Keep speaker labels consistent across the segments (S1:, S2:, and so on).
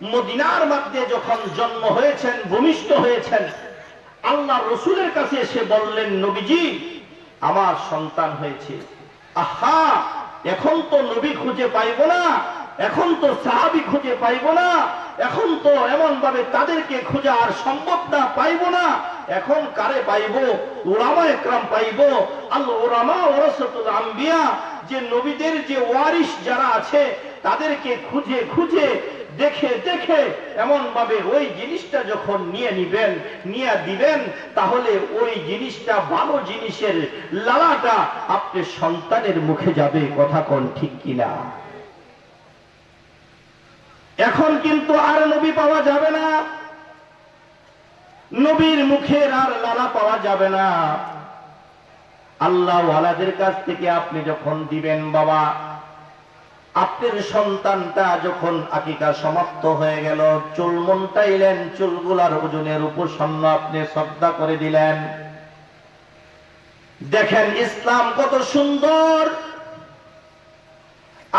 S1: মদিনার মধ্যে যখন জন্ম হয়েছেন, ভূমিষ্ঠ হয়েছেন আল্লাহ রসুলের কাছে এসে বললেন, নবীজি, আমার সন্তান হয়েছে। আহা, এখন তো নবী খুঁজে পাইব না, এখন তো সাহাবি খুঁজে পাইব না, এখন তো এমন ভাবে তাদেরকে খোঁজা আর সম্ভব না, পাইব না। এখন কারে পাইব? ওরামা একরাম পাইব। আল ওরামা ওরসতুল আম্বিয়া, যে নবীদের যে ওয়ারিস যারা আছে, তাদেরকে খুঁজে খুঁজে দেখে দেখে এমন ভাবে ওই জিনিসটা যখন নিয়ে নিবেন, নিয়ে দিবেন, তাহলে ওই জিনিসটা ভালো জিনিসের লালাটা আপনি সন্তানের মুখে যাবে, কথা কোন ঠিক কিনা? এখন কিন্তু আর নবী পাওয়া যাবে না। নবীর মুখের আর লালা পাওয়া যাবে না। আল্লাহ ওয়ালাদের কাছ থেকে আপনি যখন দিবেন, বাবা আপনার সন্তানটা যখন আকিকা সমাপ্ত হয়ে গেল, চুল মন্টাইলেন, চুলগুলার ওজনের উপসন্ন আপনি শ্রদ্ধা করে দিলেন। দেখেন ইসলাম কত সুন্দর।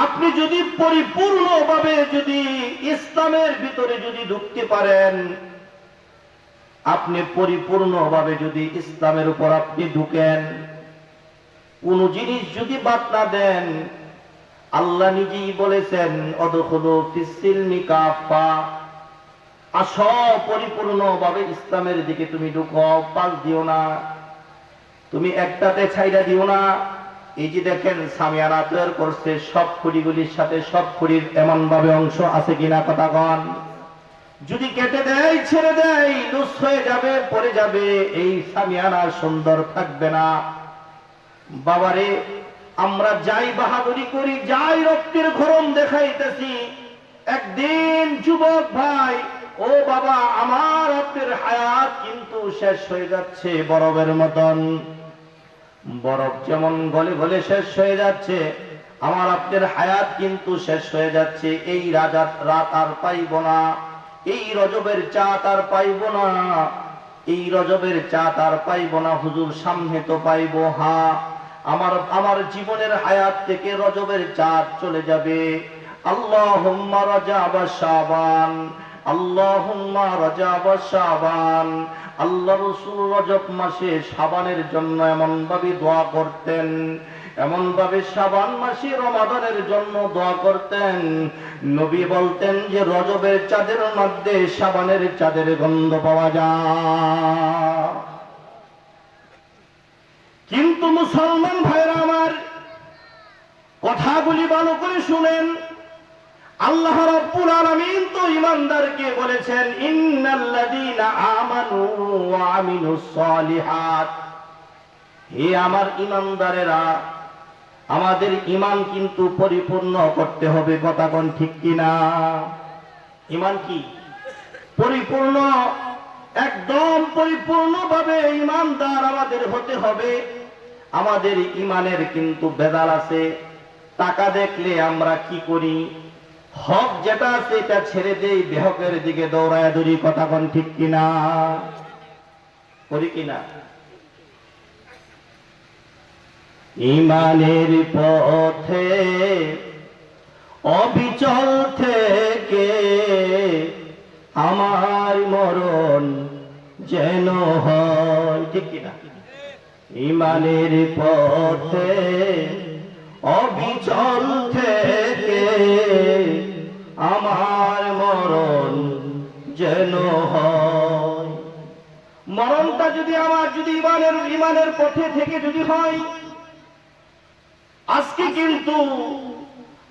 S1: আপনি যদি পরিপূর্ণভাবে যদি ইসলামের ভিতরে যদি ঢুকতে পারেন, আপনি পরিপূর্ণভাবে যদি ইসলামের উপর আপনি ঢুকেন, কোন জিনিস যদি বাদ না দেন আল্লাহ নিজেই বলেছেন, অদখলো আস, পরিপূর্ণভাবে ইসলামের দিকে তুমি ঢুকো পাল দিও না। তুমি একটাতে ছাইরা দিও না। এই যে দেখেন সামিয়ানা তৈরি করছে, সব খুঁড়িগুলির সাথে সব খুঁড়ির এমন ভাবে অংশ আছে কিনা কথা কন। যদি কেটে দেয়, ছেড়ে দেয় লুস হয়ে যাবে, পড়ে যাবে, এই সামিয়ানা সুন্দর থাকবে না। বাবারে আমরা যাই বাহাদুরি করি, যাই রক্তের ঘরম দেখাইতেছি। একদিন যুবক ভাই, ও বাবা, আমার আপনার হায়াত কিন্তু শেষ হয়ে যাচ্ছে বরফের মতন। বরফ যেমন গলে গলে শেষ হয়ে যাচ্ছে, আমার আপনার হায়াত কিন্তু শেষ হয়ে যাচ্ছে। এই রাজার রাত আর পাইব না, এই রজবের চাঁদ আর পাইব না, এই রজবের চাঁদ আর পাইব না, হুজুর সামনে তো পাইব, হা আমার আমার জীবনের হায়াত থেকে রজবের চাঁদ চলে যাবে। আল্লাহ রাজা বা শাবান, আল্লাহুম্মা রাজাব শাবান। আল্লাহ রসুল রজব মাসে সাবানের জন্য এমন ভাবে দোয়া করতেন এমন ভাবে সাবান মাসে রমাদানের জন্য দোয়া করতেন। নবী বলতেন যে, রজবের চাঁদের মধ্যে সাবানের চাঁদের গন্ধ পাওয়া যায়। কিন্তু মুসলমান ভাইরা আমার কথাগুলি ভালো করে শুনেন। আল্লাহ রাব্বুল আলামিন তো ইমানদারকে বলেছেন, ইন্নাল্লাযীনা আমানু ওয়া আমিলুস সালিহাত। হে আমার ইমানদারেরা আমাদের ইমান কিন্তু পরিপূর্ণ করতে হবে, কথা কোন ঠিক কিনা? ইমান কি? পরিপূর্ণ, একদম পরিপূর্ণভাবে ইমানদার আমাদের হতে হবে। আমাদের ইমানের কিন্তু বেদাল আছে। টাকা দেখলে আমরা কি করি? হক যেটা আছে এটা ছেড়ে দেই, বেহকের দিকে দৌড়ায় দৌড়ি কথা কোন ঠিক কিনা? করি কিনা? ইমানের পথে অবিচল থেকে আমার মরণ যেন হয়, ঠিক কিনা? ইমানের পথে অবিচল থেকে আমার মরণ যেন হয়। মরণটা যদি আমার, যদি ইমানের ইমানের পথে থেকে যদি হয়, আজকে কিন্তু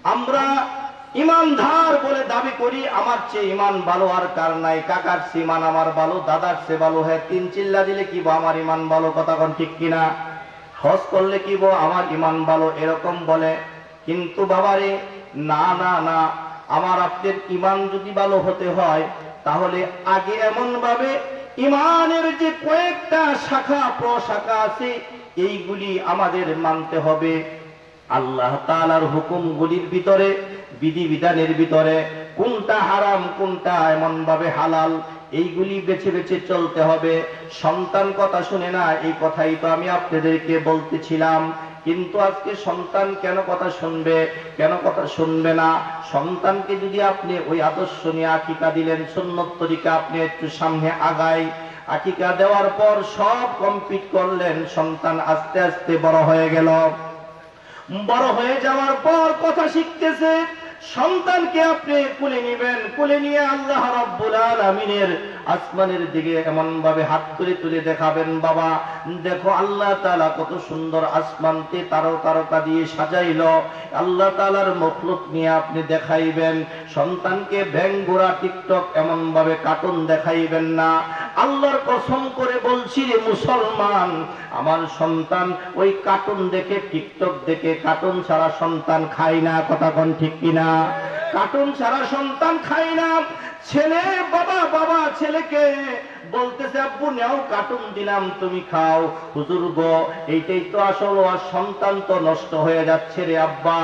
S1: আমরা ইমানদার বলে দাবি করি, আমার চেয়ে ইমান ভালো আর কার নাই? কাকার চেয়ে ইমান আমার ভালো, দাদার চেয়ে ভালো। হ্যাঁ তিন চিল্লা দিলে কি বো আমার ইমান ভালো কথা কোন ঠিক কিনা হজ করলে কি বো আমার ইমান ভালো এরকম বলে। কিন্তু বাবারে, না না না, আমার আপনার ইমান যদি ভালো হতে হয়, তাহলে আগে এমন ভাবে ইমানের যে কয়েকটা শাখা, প্রশাখা আছে, এইগুলি আমাদের মানতে হবে। আল্লাহ তালার হুকুমগুলির ভিতরে বিধিবিধানের ভিতরে কোনটা হারাম, কোনটা এমন ভাবে হালাল, এইগুলি বেছে বেছে চলতে হবে। সন্তান কথা শুনে না, এই কথাই তো আমি আপনাদেরকে বলতেছিলাম। কিন্তু আজকে সন্তান কেন কথা শুনবে, কেন কথা শুনবে না? সন্তানকে যদি আপনি ওই আদর্শ নিয়ে আকিকা দিলেন, সুন্নত তরিকা আপনি একটু সামনে আগাই। আকিকা দেওয়ার পর সব কমপ্লিট করলেন, সন্তান আস্তে আস্তে বড় হয়ে গেল। বড় হয়ে যাওয়ার পর কথা শিখতেছে। সন্তানকে আপনি কুলে নিবেন, কুলে নিয়ে আল্লাহ রাব্বুল আলামিনের আসমানের দিকে এমন ভাবে হাত তুলে তুলে দেখাবেন, বাবা। দেখো, আল্লাহ তাআলা কত সুন্দর আসমানকে তারো তারকা দিয়ে সাজাইলো। আল্লাহ তাআলার মখলুক নিয়ে আপনি দেখাইবেন। সন্তানকে ভ্যাং গোড়া টিকটক এমন ভাবে কার্টুন দেখাইবেন না। আল্লাহর কসম করে বলছি রে মুসলমান, আমার সন্তান ওই কার্টুন দেখে, টিকটক দেখে, কার্টুন ছাড়া সন্তান খায় না, কথা কোন ঠিক কিনা? কার্টুন ছাড়া সন্তান খায় না ছেলে ছেলেকে বলতেছে, আব্বু, নেও কার্টুন দিলাম, তুমি খাও। হুজুর গো, এইটাই তো আসল আর সন্তান তো নষ্ট হয়ে যাচ্ছে রে আব্বা।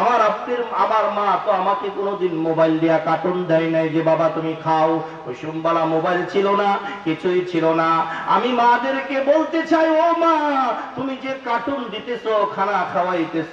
S1: আমার আপনার আমার মা তো আমাকে কোনোদিন মোবাইল দিয়া কার্টুন দেয় নাই যে, বাবা, তুমি খাও। ওই সোমবালা মোবাইল ছিল না, কিছুই ছিল না। আমি মাদেরকে বলতে চাই, ও মা, তুমি যে কার্টুন দিতেছ, খানা খাওয়াইতেছ,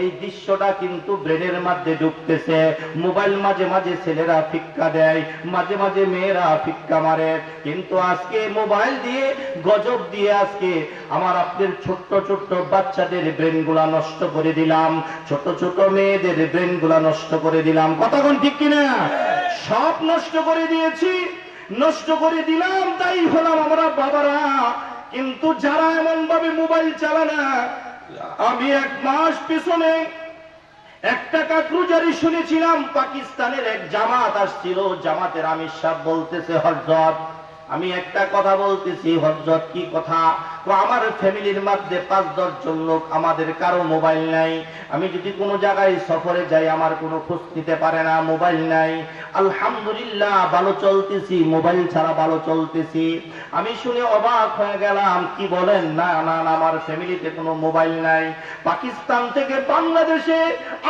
S1: এই দৃশ্যটা কিন্তু ব্রেনের মধ্যে ঢুকতেছে। মোবাইল মাঝে মাঝে ছেলেরা ফিক্কা দেয়, মাঝে মাঝে মেয়েরা ফিক্কা মারে কিন্তু আজকে মোবাইল দিয়ে, গজব দিয়ে আজকে আমার আপনার ছোট্ট ছোট্ট বাচ্চাদের ব্রেনগুলা নষ্ট করে দিলাম। ছোট ছোট মেয়েদের ব্রেনগুলা নষ্ট করে দিলাম। কতক্ষণ ঠিক কিনা? সব নষ্ট করে দিয়েছি, নষ্ট করে দিলাম, তাই হলাম আমরা বাবারা। কিন্তু যারা এমন ভাবে মোবাইল চালানা আমি এক মাস পিছনে একটা কাকরুজারি শুনেছিলাম পাকিস্তানের এক জামাত আসছিল জামাতের আমির সাহেব বলতেছে হজরত আমি একটা কথা বলতেছি হজরত কি কথা? তো আমার ফ্যামিলির মধ্যে পাঁচ দশজন লোক আমাদের কারও মোবাইল নাই। আমি যদি কোনো জায়গায় সফরে যাই, আমার কোনো খোঁজ নিতে পারে না, মোবাইল নাই। আলহামদুলিল্লাহ, ভালো চলতেছি, মোবাইল ছাড়া ভালো চলতেছি। আমি শুনে অবাক হয়ে গেলাম, কি বলেন? না না আমার ফ্যামিলিতে কোনো মোবাইল নাই। পাকিস্তান থেকে বাংলাদেশে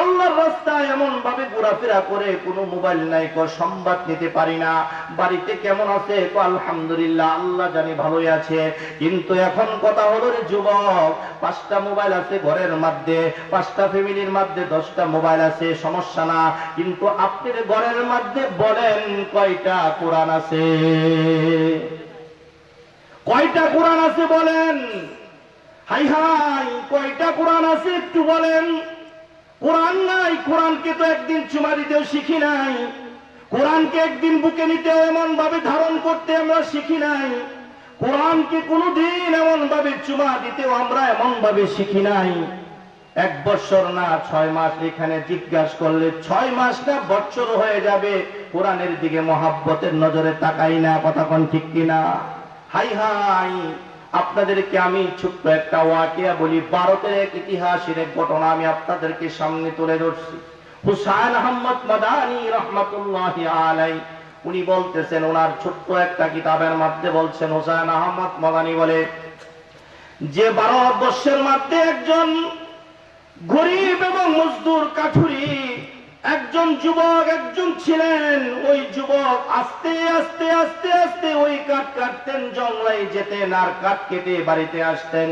S1: আল্লাহর রাস্তায় এমন ভাবে ঘোরাফেরা করে কোনো মোবাইল নাই কো সংবাদ নিতে পারি না। বাড়িতে কেমন আছে? কো আলহামদুলিল্লাহ, আল্লাহ জানি ভালোই আছে। কিন্তু এখন কথা হলো রে যুবক, পাঁচটা মোবাইল আছে ঘরের মধ্যে, পাঁচটা ফ্যামিলির মধ্যে দশটা মোবাইল আছে, সমস্যা না। কিন্তু আপনার ঘরের মধ্যে বলেন, কয়টা কোরআন আছে? কয়টা কোরআন আছে বলেন? হাই হাই, কয়টা কোরআন আছে একটু বলেন? কোরআন নাই, কোরআনকে তো একদিন চুমা দিতেও শিখি নাই। কোরআনকে একদিন বুকে নিতে এমন ভাবে ধারণ করতে আমরা শিখি নাই। কোরআনকে কোনোদিন এমন ভাবে চুমা দিতেও আমরা এমন ভাবে শিখি নাই। এক বছর না, ছয় মাস, এখানে জিজ্ঞাসা করলে ছয় মাস না, বছর হয়ে যাবে। কোরআনের দিকে মহাব্বতের নজরে তাকাই না, কথা কোন ঠিক কিনা? হাই হাই, আপনাদেরকে আমি ছোট্ট একটা ওয়াকিয়া বলি। ভারতের এক ইতিহাসের এক ঘটনা আমি আপনাদেরকে সামনে তুলে ধরছি। হুসাইন আহমদ মাদানী রহমতুল্লাহ আলাই, উনি বলতেছেন, ওনার ছোট্ট একটা কিতাবের মধ্যে বলছেন, হুসাইন আহমদ মাদানী বলে, যে ভারতবর্ষের মধ্যে একজন গরিব এবং মজদুর কাঠুরি, একজন যুবক, একজন ছিলেন, ওই যুবক আস্তে আস্তে আস্তে আস্তে ওই কাঠ কাটতেন জঙ্গলায় যেতেন আর কাঠ কেটে বাড়িতে আসতেন।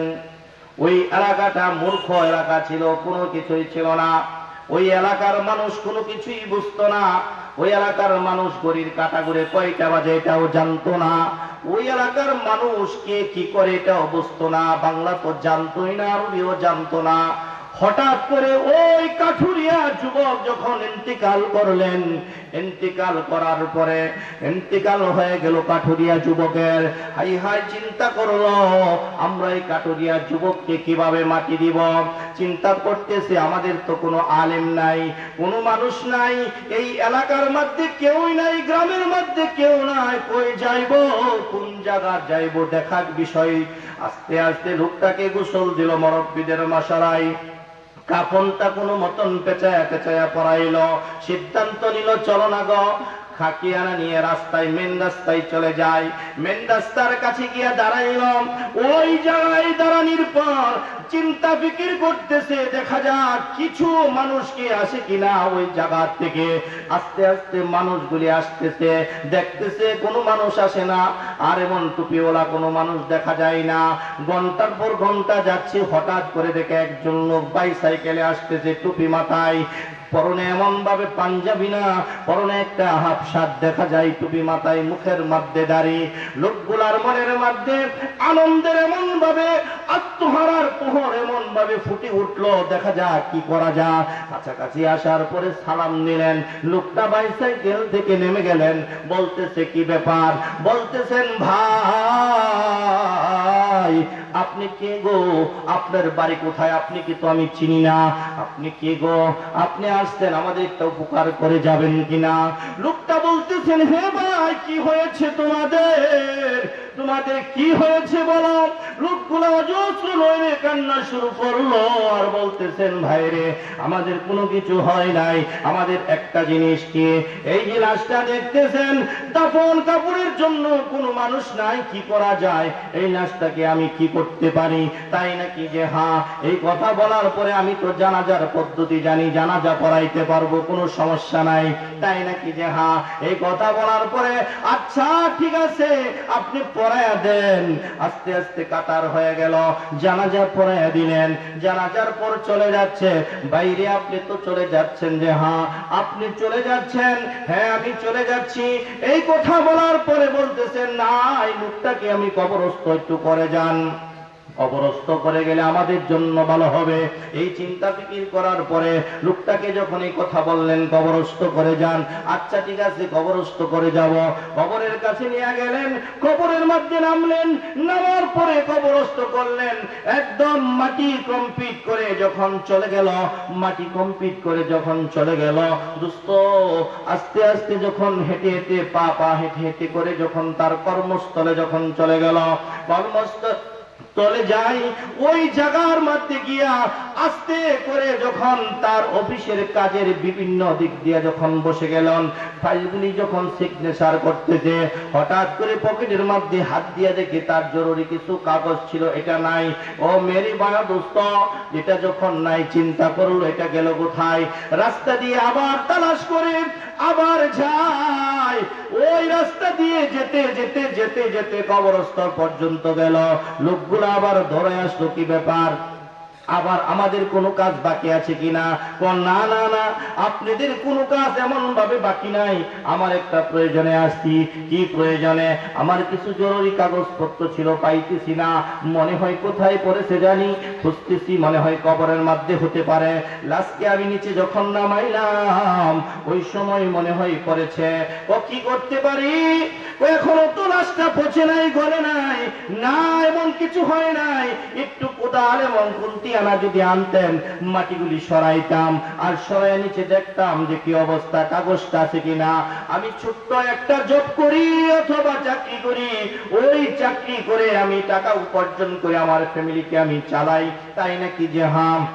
S1: ওই এলাকাটা মূর্খ এলাকা ছিল, কোনো কিছুই ছিল না। ওই এলাকার মানুষ কোনো কিছুই বুঝতো না। ওই এলাকার মানুষ গরির কাটা করে কয়টা বাজে এটাও জানতো না। ওই এলাকার মানুষ কে কি করে এটাও বুঝতো না। বাংলা তো জানতোই না, আরবিও জানতো না। হঠাৎ করে ওই কাঠুরিয়া যুবক যখন ইন্তিকাল করলেন, ইন্তিকাল করার পরে ইন্তিকাল হয়ে গেল কাঠুরিয়া যুবকের। হাই হাই, চিন্তা করল, আমরা এই কাঠুরিয়া যুবককে কীভাবে মাটি দিব? চিন্তা করতেছে, আমাদের তো কোনো আলেম নাই, কোনো মানুষ নাই, এই এলাকার মধ্যে কেউই নাই, গ্রামের মধ্যে কেউ নাই, কই যাইব, কোন জায়গা যাইব, দেখার বিষয়। আস্তে আস্তে লোকটাকে গোসল দিল মরব্বীদের মশারাই কাফনটা কোনো মতন পেঁচায়া পেঁচায়া পড়াইল। সিদ্ধান্ত নিল চলো না খাকিয়ানা নিয়ে রাস্তায় মেন চলে যায়। মেন কাছে গিয়া দাঁড়াইল ওই জায়গায় দাঁড়ানির পর চিন্তা ফিকির করতেছে, দেখা যাক কিছু মানুষ আসে কিনা ওই থেকে। আস্তে আস্তে মানুষগুলি আসতেছে, দেখতেছে কোনো মানুষ আসে না। আর এমন টুপিওয়ালা কোনো মানুষ দেখা যায় না। ঘণ্টার পর ঘণ্টা যাচ্ছে, হঠাৎ করে দেখে একজন লোক বাইসাইকেলে আসতেছে টুপি মাথায়। পরনে এমন ভাবে পাঞ্জাবি না, পরনে একটা হাফ শার্ট দেখা যায় টুপি মাথায় মুখের মধ্যে দাঁড়িয়ে লোকগুলার মনের মধ্যে আনন্দের এমন ভাবে আত্মহারার পোহর এমন ভাবে ফুটে উঠল, দেখা যাক কি করা যায়। কাছাকাছি আসার পরে সালাম নিলেন। লোকটা বাইসাইকেল থেকে নেমে গেলেন। বলতেছে, কি ব্যাপার? বলতেছেন, ভাই আপনি কে গো? আপনার বাড়ি কোথায়? আপনি কি তো আমি চিনি না। আপনি কে গো? আপনি আসতেন, আমাদের একটা উপকার করে যাবেন কিনা? লোকটা বলতেছেন, হে ভাই, কি হয়েছে তোমাদের? তোমাদের কি হয়েছে বলো? লোকগুলো অজস্র নয় কান্না শুরু করল আর বলতেছেন ভাইরে আমাদের কোনো কিছু হয় নাই। আমাদের একটা জিনিস কি? এই যে লাশটা দেখতেছেন, দাফন কাপড়ের জন্য কোনো মানুষ নাই, কি করা যায়? এই লাশটাকে আমি কি করতে পারি, তাই নাকি যে হ্যাঁ এই কথা বলার পরে আমি তো জানাজার পদ্ধতি জানি, জানাজা পড়াইতে পারব, কোনো সমস্যা নাই, তাই নাকি যে হ্যাঁ এই কথা বলার পরে আচ্ছা ঠিক আছে, আপনি পড়াইয়া দেন, আস্তে আস্তে কাতার হয়ে গেল, জানাজা পড়াইয়া দিলেন, জানাজার পর চলে যাচ্ছে, বাইরে আপনি তো চলে যাচ্ছেন যে হ্যাঁ আপনি চলে যাচ্ছেন হ্যাঁ আমি চলে যাচ্ছি, এই কথা বলার পরে বলতেছেন, না, এই লোকটাকে আমি কবরস্থ একটু করে যান। অবরস্ত করে গেলে আমাদের জন্য ভালো হবে। এই চিন্তা ফিকির করার পরে লোকটাকে যখন এই কথা বললেন, কবরস্থ করে যান। আচ্ছা ঠিক আছে, কবরস্থ করে যাব। কবরের কাছে নিয়ে গেলেন, কবরের মধ্যে নামলেন, নামার পরে কবরস্থ করলেন। একদম মাটি কমপ্লিট করে যখন চলে গেল, মাটি কমপ্লিট করে যখন চলে গেল, দুস্থ আস্তে আস্তে যখন হেঁটে হেঁটে পা পা হেঁটে হেঁটে করে যখন তার কর্মস্থলে যখন চলে গেল কর্মস্থল চলে যাই ওই জায়গার মধ্যে গিয়া আস্তে করে যখন তার অফিসের কাজের বিভিন্ন দিক দিয়ে যখন বসে গেলেন ফাইলগুলি যখন সিগনেচার করতেছে, হঠাৎ করে পকেটের মধ্যে হাত দিয়ে দেখে তার জরুরি কিছু কাগজ ছিল, এটা নাই। ও মেরি বায়া দোস্ত এটা যখন নাই চিন্তা করল, এটা গেল কোথায়? রাস্তা দিয়ে আবার তালাশ করে, আবার যায়। ওই রাস্তা দিয়ে যেতে যেতে যেতে যেতে কবরস্থল পর্যন্ত গেল। লোকগুলো আবার ধরে আসলো কি ব্যাপার? আবার আমাদের কোনো কাজ বাকি আছে কিনা, না না না, আপনাদের কোনো কাজ এমন ভাবে বাকি নাই। আমার একটা প্রয়োজনে আসছি। কি প্রয়োজনে? আমার কিছু জরুরি কাগজপত্র ছিল, পাইতেছি না। মনে হয় কোথায় পড়েছে জানি? খুঁজতেছি, মনে হয় কবরের মধ্যে হতে পারে। লাস্টকে আমি নিচে যখন নামাইলাম, ওই সময় মনে হয় পড়েছে। ও কি করতে পারি? এখনও তো লাশটা পচে নাই, গলে নাই। না, এমন কিছু হয় নাই। একটু কোদাল এবং খুন্তি আনা যদি আনতেন, মাটিগুলি সরাইতাম, আর সরাই নিচে দেখতাম যে কি অবস্থা, কাগজটা আছে কিনা। আমি ছোট্ট একটা জব করি অথবা চাকরি করি। ওই চাকরি করে আমি টাকা উপার্জন করে আমার ফ্যামিলিকে আমি চালাই। তাই নাকি যে হাম?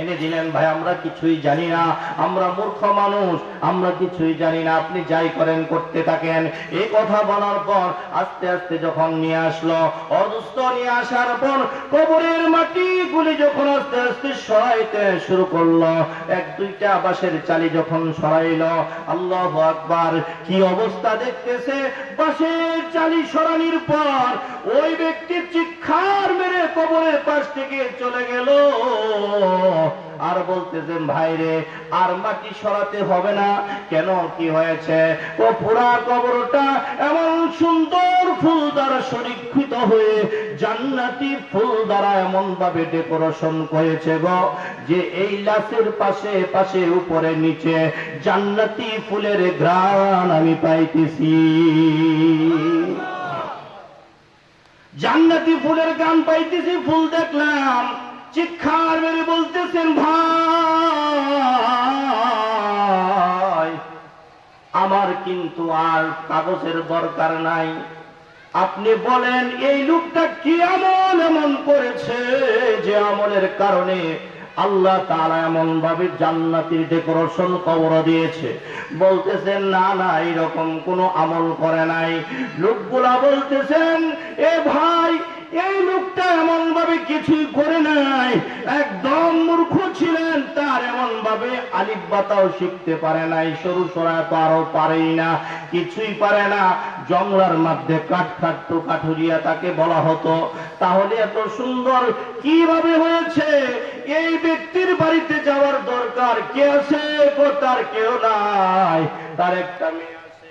S1: এনে দিলেন, ভাই, আমরা কিছুই জানি না। আমরা মূর্খ মানুষ, আমরা কিছুই জানি না। আপনি যাই করেন, করতে থাকেন। এই কথা বলার পর আস্তে আস্তে যখন নিয়ে আসলো অদুস্থ নিয়ে আসার পর কবরের মাটি গুলি যখন আস্তে আস্তে সরাইতে শুরু করল, এক দুইটা বাঁশের চালি যখন সরাইলো, আল্লাহ আকবার, কি অবস্থা দেখতেছে? বাঁশের চালি সরানির পর ওই ব্যক্তির চিৎকার মেরে কবরের পাশ থেকে চলে গেল। আর বলতেছেন ভাইরে আর মাটি সরাতে হবে না? কেন? কি হয়েছে? ও পুরা কবরটা এমন সুন্দর ফুল দ্বারা সুরক্ষিত হয়ে জান্নাতি ফুল দ্বারা এমন ভাবে ডেকোরেশন করেছে গো, যে এই লাশের পাশে পাশে, উপরে, নিচে জান্নাতি ফুলের গ্রান আমি পাইতেছি। জান্নাতি ফুলের গান পাইতেছি, ফুল দেখলাম। চিৎকার মেরে বলতেছেন, ভাই, আমার কিন্তু আর কাগজের দরকার নাই। আপনি বলেন, এই লোকটা কি আমল এমন করেছে যে আমলের কারণে আল্লাহ তাআলা এমন ভাবে জান্নাতের ডেকোরেশন কবর দিয়েছে? বলতেছেন, না না এরকম কোনো আমল করে নাই। লোকগুলা বলতেছেন, এ ভাই এই লোকটা এমন ভাবে কিছুই করে নাই। একদম মূর্খ ছিলেন, তার এমন ভাবে আলিফ বাতাও শিখতে পারে নাই, সরু সরা তো আরও পারেই না, কিছুই পারে না। জংলার মধ্যে কাঠ কাটতো কাঠুরিয়া তাকে বলা হতো। তাহলে এত সুন্দর কীভাবে হয়েছে? এই ব্যক্তির বাড়িতে যাওয়ার দরকার কে আছে? তার কেউ নাই। তার একটা মেয়ে আছে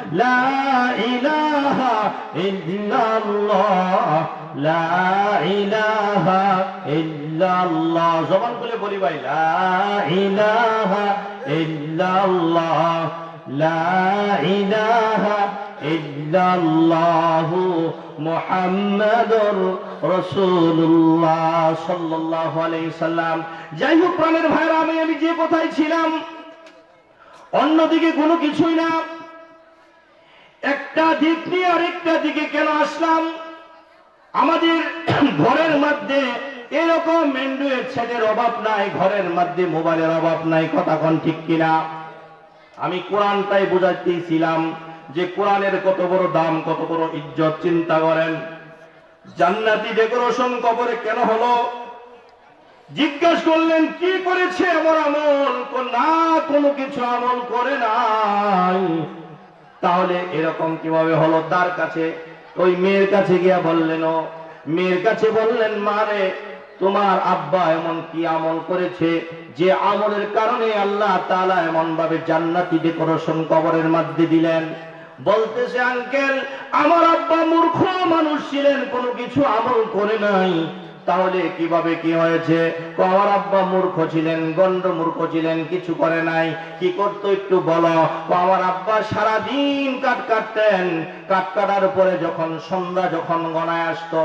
S1: জবান খুলে বলি ভাই, লা ইলাহা ইল্লাল্লাহ, লা ইলাহা ইল্লাল্লাহু মুহাম্মাদুর রাসূলুল্লাহ সাল্লাল্লাহু আলাইহি সাল্লাম। যাই হোক প্রাণের ভাইরা, আমি আমি যে কোথায় ছিলাম, অন্যদিকে কোনো কিছুই না। একটা দিক নিয়ে আরেকটা দিকে কেন আসলাম? আমাদের ঘরের মধ্যে এরকম অ্যান্ড্রয়েড সেটের অভাব নাই, ঘরের মধ্যে মোবাইলের অভাব নাই, কথা কোন ঠিক কিনা? আমি কোরআনটাই বোঝাতেছিলাম যে কোরআনের কত বড় দাম, কত বড় ইজ্জত, চিন্তা করেন। জান্নাতি ডেকোরেশন কবরে কেন হলো? জিজ্ঞাসা করলেন, কি করেছে এমন আমল? না কোনো কিছু আমল করে নাই। তাহলে এরকম কীভাবে হলো? তার কাছে, ওই মেয়ের কাছে গিয়া বললেন মেয়ের কাছে বললেন মারে তোমার আব্বা এমন কি আমল করেছে যে আমলের কারণে আল্লাহ তাআলা এমন ভাবে জান্নাতি ডেকোরেশন কবরের মধ্যে দিলেন? বলতেছে, আঙ্কেল, আমার আব্বা মূর্খ মানুষ ছিলেন, কোনো কিছু আমল করে নাই। তাহলে কীভাবে কি হয়েছে? তো আব্বা মূর্খ ছিলেন গন্ড মূর্খ ছিলেন, কিছু করে নাই। কি করতো একটু বলো। আমার আব্বা সারা দিন কাট কাটতেন। কাট কাটার পরে যখন সন্ধ্যা যখন গণায় আসতো,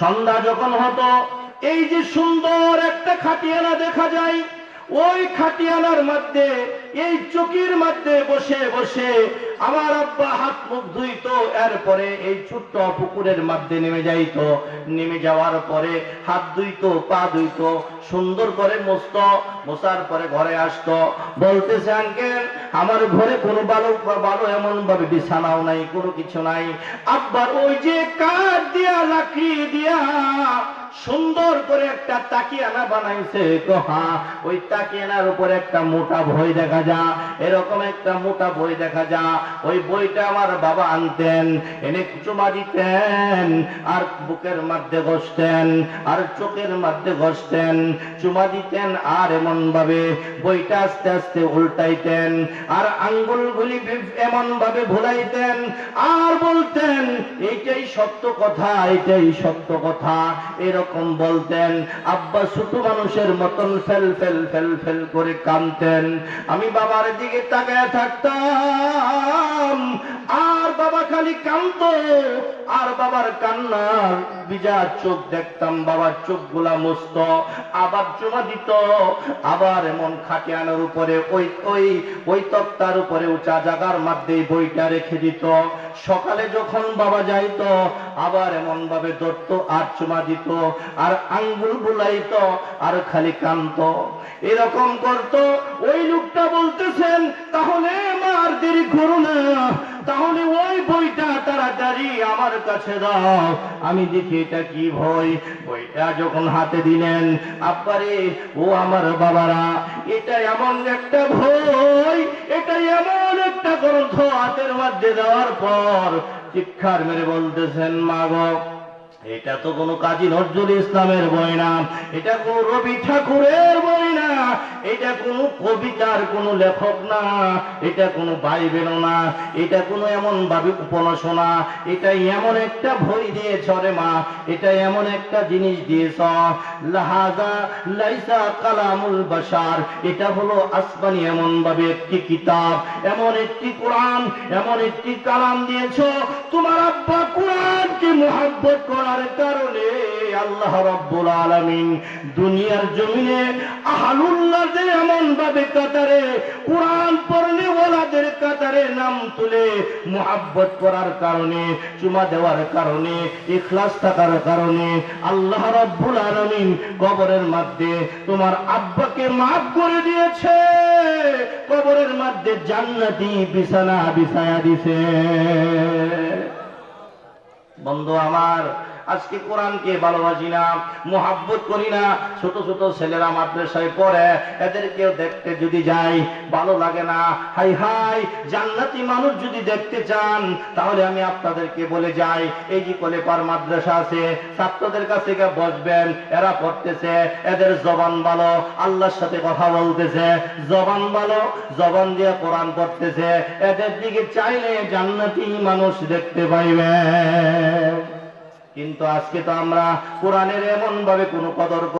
S1: সন্ধ্যা যখন হতো, এই যে সুন্দর একটা খাটিয়ানা দেখা যায় ওই খাটিয়ানার মধ্যে, এই চকির মধ্যে বসে বসে আমার আব্বা হাত মুখ ধুইতো, এরপরে এই ছোট্ট পুকুরের মধ্যে নেমে যাইতো। নেমে যাওয়ার পরে হাত ধুইতো, পা ধুইতো, সুন্দর করে মস্ত মশার পরে ঘরে আসতো। বলতেছে, আঙ্কেল, আমার ঘরে কোনো বালক বা ভালো এমন ভাবে বিছানাও নাই, কোনো কিছু নাই। আব্বার ওই যে কাঠ দিয়া, লাকড়ি দিয়া সুন্দর করে একটা তাকিয়ানা বানাইছে হ্যাঁ ওই তাকিয়ানার উপরে একটা মোটা বই দেখা যা, এরকম একটা মোটা বই দেখা যা, ওই বইটা আমার বাবা আনতেন, এনে চুমা দিতেন আর বুকের মধ্যে ঘষতেন, আর চোখের মধ্যে ঘষতেন, চুমা দিতেন, আর এমন ভাবে বইটা আস্তে আস্তে উল্টাইতেন, আর আঙ্গুলগুলি এমন ভাবে ভুলাইতেন, আর বলতেন, এইটাই সত্য কথা এটাই সত্য কথা এরকম বলতেন, আব্বা, ছোট মানুষের মতন ফেল ফেল ফেল ফেল করে কামতেন আমি বাবার দিকে তাকায় থাকতাম। আর বাবা খালি কান্ত আর বাবার কান্নার বিজা চোখ দেখতাম, বাবার চোখগুলা মুস্ত আবার জমা দিত। আবার এমন খাটিয়ানোর উপরে ওই ওই ওই তক্তার উপরে উঁচা জাগার মধ্যে বইটা রেখে দিত। সকালে যখন বাবা যাইত, আবার এমন ভাবে ধরতো আর চুমা দিত আর আঙ্গুল বুলাইত, আর খালি কান্ত এরকম করত, ওই লোকটা বলতেছেন, তাহলে মার দেরি করো না তাহলে ওই বইটা তাড়াতাড়ি আমার কাছে দাও। আমি দেখি এটা কি ভয় বইটা যখন হাতে দিলেন, আব্বারে, ও আমার বাবারা, এটা এমন একটা ভয় এটা এমন একটা গ্রন্থ হাতের মধ্যে দেওয়ার পর শিক্ষার মেরে বলতেছেন মাগো এটা তো কোনো কাজী নজরুল ইসলামের বই না এটা কোনো রবি ঠাকুরের বই না এটা কোনো কবিতার কোনো লেখক না। এটা কোনো বাইবেলও না। এটা কোনো এমন ভাবে উপন্যাসনা এটা এমন একটা বই দিয়েছ রে মা। এটা এমন একটা জিনিস দিয়েছ। লাহাজা লাইসা কালামুল বাশার। এটা হলো আসমানি এমন ভাবে একটি কিতাব। এমন একটি কোরআন, এমন একটি কালাম দিয়েছ। তোমার আব্বা কোরআনকে মোহাব্বত করার কারণে আল্লাহ রব্বুল আলামিন দুনিয়ার জমিনে আহলুল্লাহদের এমন ভাবে কাতারে, কোরআন পড়লে ওলাদের কাতারে নাম তুলে মোহাব্বত করার কারণে, চুমা দেওয়ার কারণে, ইখলাস থাকার কারণে আল্লাহ রব্বুল আলামিন কবরের মধ্যে তোমার আব্বাকে মাফ করে দিয়েছে। কবরের মধ্যে জান্নাতি বিছানা বিছায়া দিছে। বন্ধু আমার আজকে কোরআনকে ভালোবাসি না, মোহাব্বত করি না। ছোট ছোট ছেলেরা মাদ্রাসায় পড়ে, এদেরকেও দেখতে যদি যাই, ভালো লাগে না। হাই হাই, জান্নাতি মানুষ যদি দেখতে চান, তাহলে আমি আপনাদেরকে বলে যাই, এই যে কলে পার মাদ্রাসা আছে, ছাত্রদের কাছে বসবেন, এরা পড়তেছে, এদের জবান ভালো, আল্লাহর সাথে কথা বলতেছে, জবান ভালো, জবান দিয়ে কোরআন পড়তেছে, এদের দিকে চাইলে জান্নাতি মানুষ দেখতে পাইবে। কিন্তু আজকে তো আমরা কোরআনের এমন ভাবে কোনো কদর